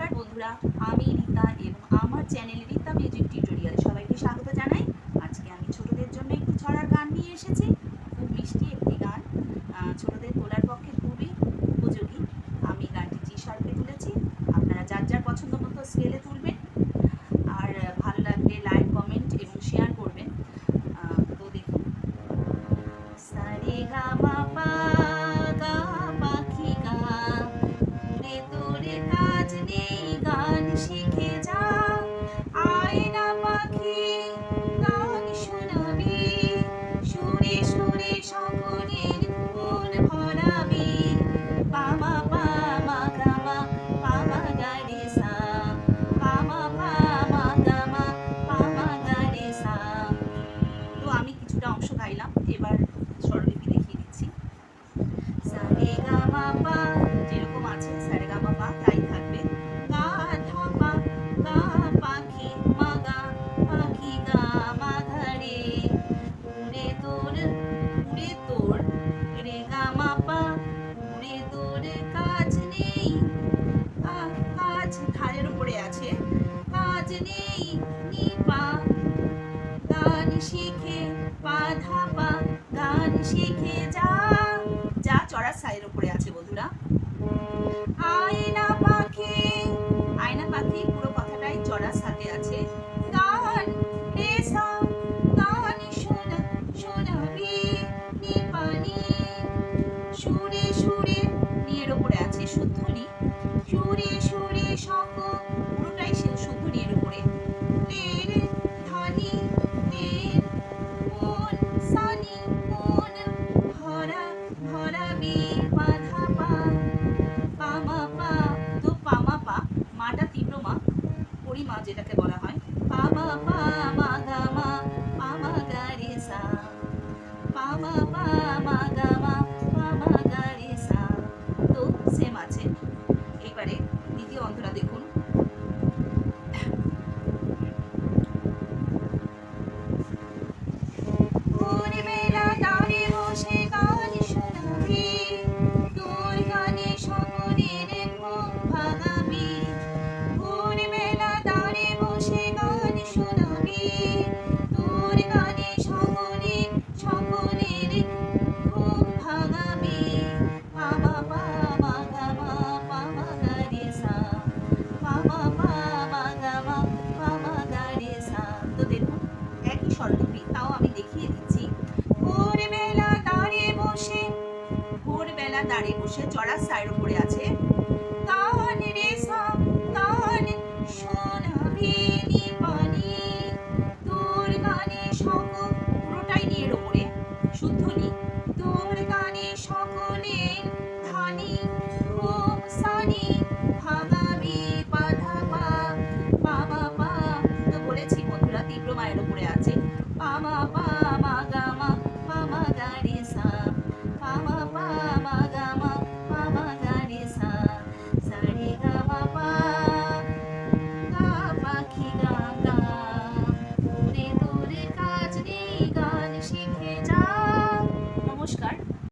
নমস্কার বন্ধুরা, আমি রীতা এবং আমার চ্যানেল রীতা মিউজিক টিউটোরিয়াল সবাইকে স্বাগত জানাই। আজকে আমি ছোটদের জন্য একটু ছড়ার গান নিয়ে এসেছি। খুব মিষ্টি একটি গান। ছোটদের তোলার পক্ষে খুবই উপযোগী। আমি গানটি জি শার্পে তুলেছি। আপনারা যার যার পছন্দ মতো স্কেলে তুলবেন উড়ে তোর কাজ নেই। কাজ ধারের উপরে আছে। কাজ নেই পা। শিখে, পা ধাপা শিখে উপরে আছে শুদ্ধ নি সুরে সুরে সক বসে সাইড উপরে আছে। গান রে সা গান শোনাবি পানি। তোর গানে সক পুরোটাই নিয়ে ওপরে শুদ্ধ নি গানে তো বলেছি বন্ধুরা, তীব্র মায়ের উপরে আছে। পামা পা মা, গা Mama.